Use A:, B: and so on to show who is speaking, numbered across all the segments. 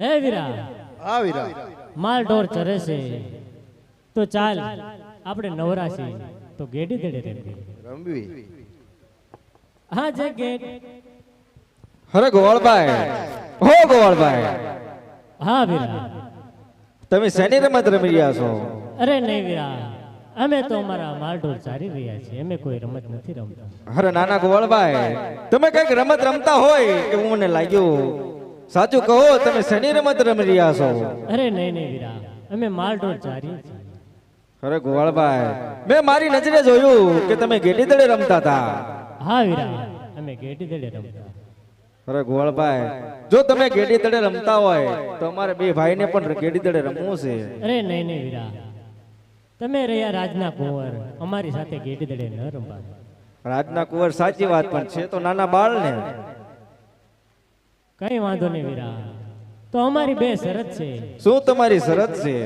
A: હે વીરા
B: હા વીરા.
A: માલ ઢોર ચરે છે. તો ચાલ આપણે નવરા છે તો ગેડી દેડે રમવી
B: રમવી.
A: હા જે ગેટ
C: અરે ગોવાળભાઈ. હો ગોવાળભાઈ.
A: હા વીરા.
C: તમે શેની રમત રમી રહ્યા છો?
A: અરે નહીં વીરા. અમે તો અમારા માલ ઢોર ચારી રહ્યા છીએ. અમે કોઈ રમત નથી રમતા.
C: અરે નાના ગોવાળભાઈ તમે કંઈક રમત રમતા હોય એવું મને લાગ્યું. સાચું કહો તમે શેની રમત રમી રહ્યા છો?
A: અરે નહીં નહીં વીરા. અમે માલ ચારી
C: અરે ગોવાળભાઈ મેં મારી નજરે જોયું કે તમે ગેડી દડે રમતા હતા.
A: હા વીરા અમે ગેડી દેડે રમતા
C: અરે ગોવાળભાઈ જો તમે ગેડી દડે રમતા હોય તો અમારે બે ભાઈને પણ ગેડી દડે રમવું છે.
A: અરે નહીં નહીં વીરા. તમે રહ્યા રાજના કુંવર અમારી સાથે ગેડી દડે ન રમવા
C: રાજના કુંવર સાચી વાત પણ છે તો નાના બાળ ને
A: કઈ વાંધો નહીં વીરા. તો અમારી બે શરત છે.
C: શું તમારી શરત છે?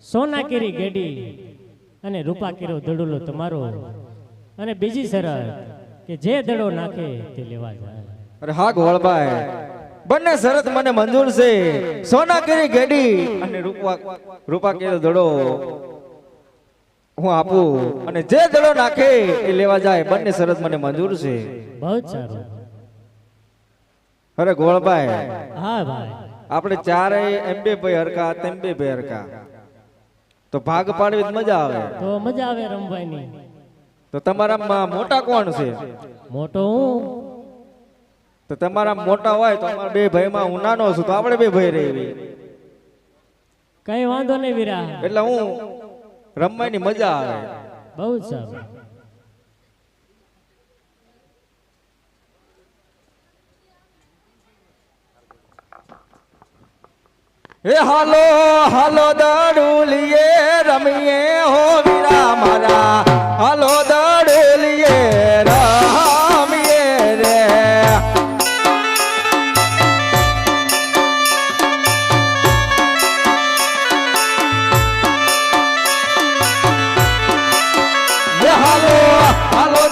A: સોના કેરી ગેડી અને રૂપા કેરો દડુલો તમારો. અને બીજી શરત કે જે દડો નાખે તે લેવા જાય.
C: અરે હા ગોળભાઈ બંને શરત મને મંજૂર છે. સોના કેરી ગેડી અને રૂપા રૂપા કેરો દડો હું આપું. અને જે દડો નાખે એ લેવા જાય. બંને શરત મને મંજૂર છે.
A: બહુ સારું.
C: અરે ગોળભાઈ
A: હા ભાઈ.
C: આપણે ચારેય એમ બે ભાઈ હરકા તેમ્બે ભાઈ હરકા. તો ભાગ પાડવી મજા આવે.
A: તો મજા આવે રમવાની.
C: તો તમારામાં મોટા કોણ છે?
A: મોટો હું.
C: તો તમારા મોટા હોય તો અમારા બે ભાઈમાં હું નાનો છું તો આપણે બે ભાઈ રહેવી
A: કઈ વાંધો નહીં વીરા
C: એટલે હું રમવાની મજા આવે.
A: બહુ જ સારું.
C: એ હાલો હાલો દડુલીએ રમીએ હો વીરા મારા. હાલો દડુલીએ રમીએ રે. હાલો હાલો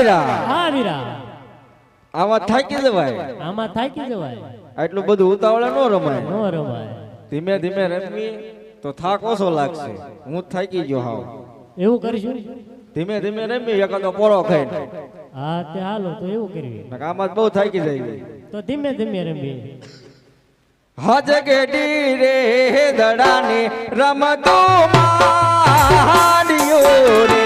C: વીરા
A: હા વીરા
C: આમાં થાકી જવાય.
A: આમાં થાકી જવાય.
C: આટલું બધું ઉતાવળા ન રમાય.
A: નો રમાય.
C: ધીમે ધીમે રમવી તો થાક ઓછો લાગશે. હું થાકી ગયો હાવ.
A: એવું કરીશું?
C: ધીમે ધીમે રમી એકાદો પોરો ખાઈ
A: હા તે હાલો તો એવું કરવી
C: આમાં બહુ થાકી જાય.
A: તો ધીમે ધીમે રમીએ.
C: હજ ગેડી રે દડાની રમતો માંડ્યો રે.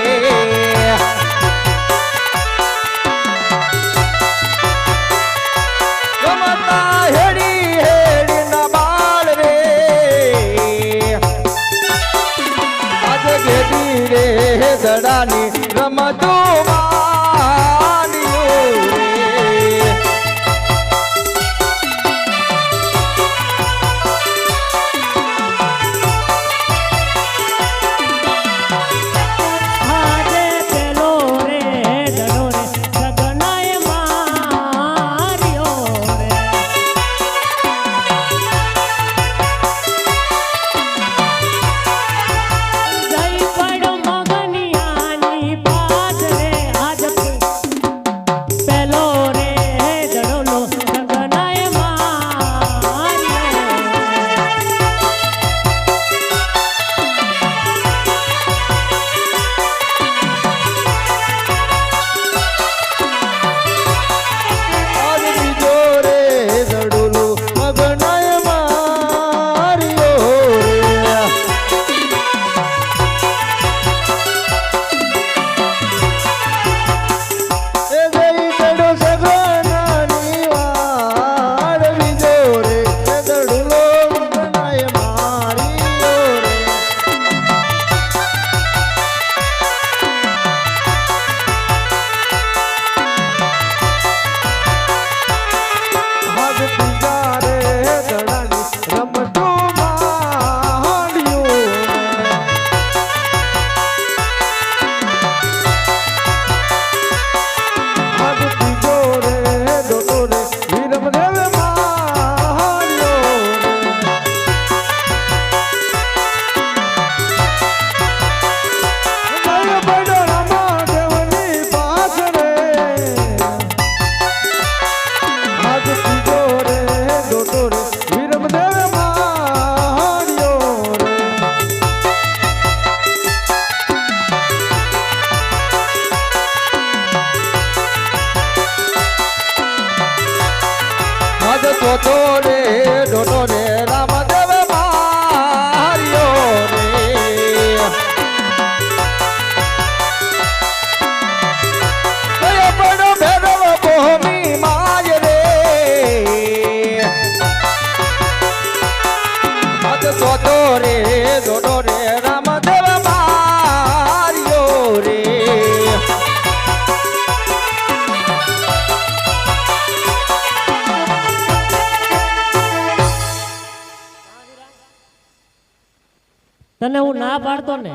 A: તને હું ના પાડતો ને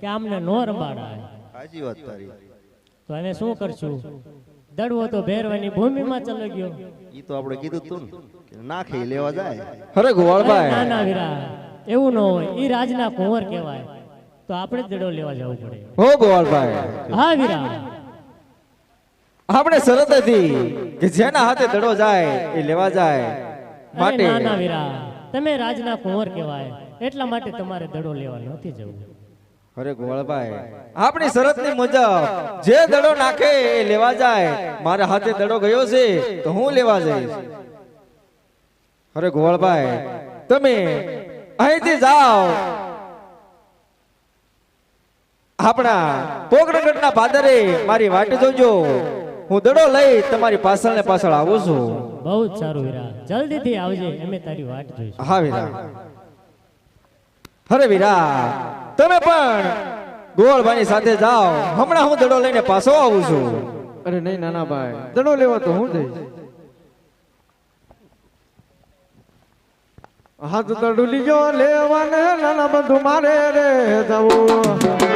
A: કે આમને નો રમાડાય.
B: સાચી વાત તારી.
A: તો હવે શું કરશું? દડવો તો ભેરવાની ભૂમિમાં ચલો ગયો.
B: ઈ તો આપણે કીધું તું કે નાખે લેવા જાય.
C: અરે
A: ના ના વીરા એવું ન હોય ઈ રાજના કુંવર કહેવાય. તો આપણે દડો લેવા જવું પડે.
C: હો ગોવાળભાઈ.
A: હા વીરા.
C: આપણે શરત હતી કે જેના હાથે દડો જાય એ લેવા જાય. માટે
A: ના ના વીરા. તમે રાજના કુંવર કહેવાય. એટલા માટે તમારે દડો લેવા નથી જવું
C: અરે ગોવાળભાઈ આપણી શરતની મુજબ જે દડો નાખે એ લેવા જાય. મારા હાથે દડો ગયો છે તો હું લેવા જઈશ. અરે ગોવાળભાઈ તમે અહીંથી જાઓ. આપણા પોકરગઢના પાદરે મારી વાટ જોજો. હું દડો લઈ તમારી પાછળ ને પાછળ આવું છું.
A: બહુ સારું વીરા જલ્દીથી આવજે અમે તારી વાટ જોઈશું.
C: હા વીરા અરે વીરા તમે પણ ગોળભાઈ સાથે જાઓ. હમણાં હું દડો લઈને પાછો આવું છું.
D: અરે નહીં, નાના ભાઈ. દડો લેવા તો હું જઈશ. હાથ દડું ગયો, લેવાને નાના બધું મારે રે જવું.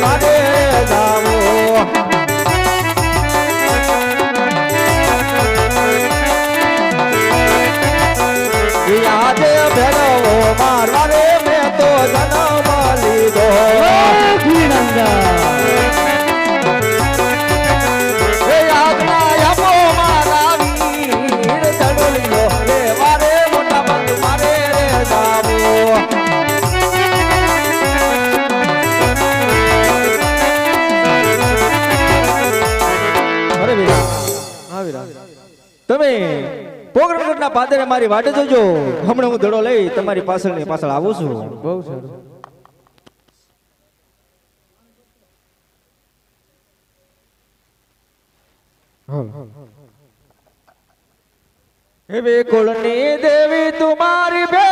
D: Vale.
C: ના પાદરે મારી વાટે જોજો. હમણાં હું ધડો લઈ તમારી પાછળ ને પાછળ આવું છું.
D: બહુ સારું.
C: હે. કોલની દેવી તુમારી બે